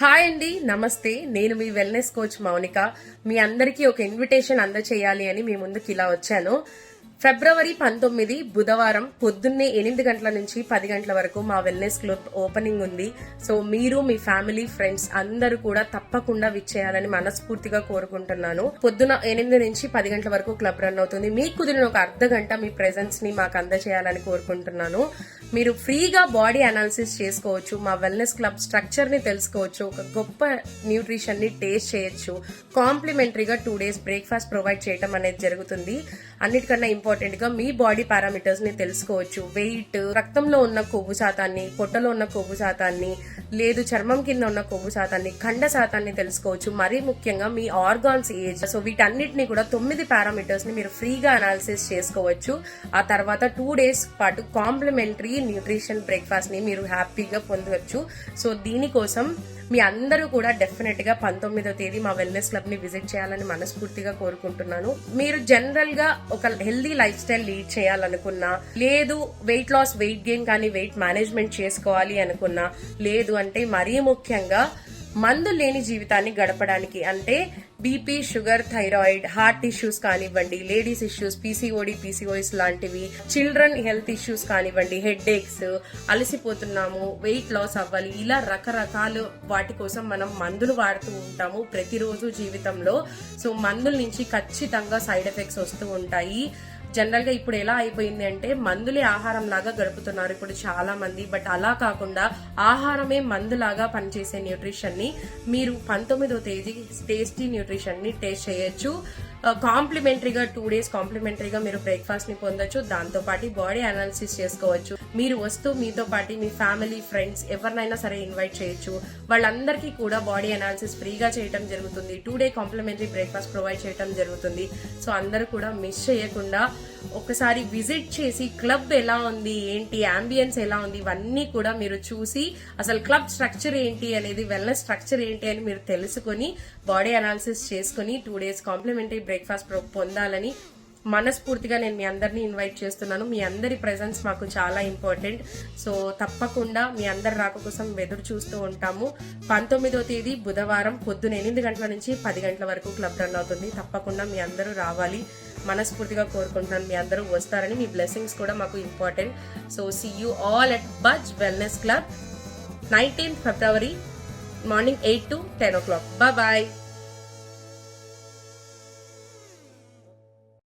Hi అండి నమస్తే. నేను మీ వెల్నెస్ కోచ్ మౌనిక. మీ అందరికీ ఒక ఇన్విటేషన్ అందచేయాలి అని మీ ముందుకు ఇలా వచ్చాను. ఫిబ్రవరి పంతొమ్మిది బుధవారం పొద్దున్నే ఎనిమిది గంటల నుంచి పది గంటల వరకు మా వెల్నెస్ క్లబ్ ఓపెనింగ్ ఉంది. సో మీరు మీ ఫ్యామిలీ ఫ్రెండ్స్ అందరూ కూడా తప్పకుండా విచ్చేయాలని మనస్ఫూర్తిగా కోరుకుంటున్నాను. పొద్దున ఎనిమిది నుంచి పది గంటల వరకు క్లబ్ రన్ అవుతుంది. మీకు కుదిరిన ఒక అర్ధ గంట మీ ప్రెజెన్స్ని మాకు అందజేయాలని కోరుకుంటున్నాను. మీరు ఫ్రీగా బాడీ అనాలిసిస్ చేసుకోవచ్చు మా వెల్నెస్ క్లబ్ స్ట్రక్చర్ని తెలుసుకోవచ్చు ఒక గొప్ప న్యూట్రిషన్ని టేస్ట్ చేయొచ్చు. కాంప్లిమెంటరీగా టూ డేస్ బ్రేక్ఫాస్ట్ ప్రొవైడ్ చేయడం అనేది జరుగుతుంది. అన్నిటికన్నా ఇంపార్టెంట్గా మీ బాడీ పారామీటర్స్ని తెలుసుకోవచ్చు. వెయిట్ రక్తంలో ఉన్న కొవ్వు శాతాన్ని పొట్టలో ఉన్న కొవ్వు శాతాన్ని లేదు చర్మం కింద ఉన్న కొవ్వు శాతాన్ని ఖండ శాతాన్ని తెలుసుకోవచ్చు. మరీ ముఖ్యంగా మీ ఆర్గాన్స్ ఏజ్ సో వీటన్నిటిని కూడా తొమ్మిది పారామీటర్స్ని మీరు ఫ్రీగా అనాలిసిస్ చేసుకోవచ్చు. ఆ తర్వాత టూ డేస్ పాటు కాంప్లిమెంటరీ న్యూట్రిషన్ బ్రేక్ఫాస్ట్ని మీరు హ్యాపీగా పొందవచ్చు సో దీనికోసం మీ అందరూ కూడా డెఫినెట్గా పంతొమ్మిదో తేదీ మా వెల్నెస్ క్లబ్ని విజిట్ చేయాలని మనస్ఫూర్తిగా కోరుకుంటున్నాను. మీరు జనరల్గా ఒక హెల్దీ లైఫ్ స్టైల్ లీడ్ చేయాలనుకున్నా లేదు వెయిట్ లాస్ వెయిట్ గెయిన్ కానీ వెయిట్ మేనేజ్మెంట్ చేసుకోవాలి అనుకున్నా లేదు అంటే మరీ ముఖ్యంగా మందు లేని జీవితాన్ని గడపడానికి అంటే BP sugar thyroid heart issues కానివ్వండి లేడీస్ ఇష్యూస్ పీసీఓడి పీసీఓఎస్ లాంటివి చిల్డ్రన్ హెల్త్ ఇష్యూస్ కానివ్వండి హెడ్ ఏక్స్ అలసిపోతున్నాము వెయిట్ లాస్ అవ్వాలి ఇలా రకరకాల వాటి కోసం మనం మందులు వాడుతూ ఉంటాము ప్రతిరోజు జీవితంలో. సో మందుల నుంచి ఖచ్చితంగా సైడ్ ఎఫెక్ట్స్ వస్తూ ఉంటాయి. జనరల్గా ఇప్పుడు ఎలా అయిపోయింది అంటే మందులే ఆహారం లాగా గడుపుతున్నారు ఇప్పుడు చాలా మంది. బట్ అలా కాకుండా ఆహారమే మందులాగా పనిచేసే న్యూట్రిషన్ని మీరు పంతొమ్మిదో తేదీ టేస్టీ న్యూట్రిషన్ని టేస్ట్ చేయొచ్చు. కాంప్లిమెంటరీగా టూ డేస్ కాంప్లిమెంటరీగా మీరు బ్రేక్ఫాస్ట్ని పొందొచ్చు. దాంతో పాటు బాడీ అనాలిసిస్ చేసుకోవచ్చు. మీరు వస్తూ మీతో పాటు మీ ఫ్యామిలీ ఫ్రెండ్స్ ఎవరినైనా సరే ఇన్వైట్ చేయొచ్చు. వాళ్ళందరికీ కూడా బాడీ అనాలిసిస్ ఫ్రీగా చేయడం జరుగుతుంది. Two day complimentary breakfast provide చేయడం జరుగుతుంది. సో అందరూ కూడా మిస్ చేయకుండా ఒకసారి విజిట్ చేసి క్లబ్ ఎలా ఉంది ఏంటి అంబియన్స్ ఎలా ఉంది ఇవన్నీ కూడా మీరు చూసి అసలు క్లబ్ స్ట్రక్చర్ ఏంటి అనేది వెల్నెస్ స్ట్రక్చర్ ఏంటి అని మీరు తెలుసుకొని బాడీ అనాలిసిస్ చేసుకుని టూ డేస్ కాంప్లిమెంటరీ బ్రేక్ఫాస్ట్ పొందాలని మనస్ఫూర్తిగా నేను మీ అందరినీ ఇన్వైట్ చేస్తున్నాను. మీ అందరి ప్రెజెన్స్ మాకు చాలా ఇంపార్టెంట్ సో తప్పకుండా మీ అందరి రాక కోసం ఎదురు చూస్తూ ఉంటాము. పంతొమ్మిదో తేదీ బుధవారం పొద్దున ఎనిమిది గంటల నుంచి పది గంటల వరకు క్లబ్ రన్ అవుతుంది. తప్పకుండా మీ అందరూ రావాలి. మనస్ఫూర్తిగా కోరుకుంటున్నాను మీ అందరూ వస్తారని. మీ బ్లెస్సింగ్స్ కూడా మాకు important so see you all at Buzz Wellness Club nineteenth February morning eight to ten o'clock bye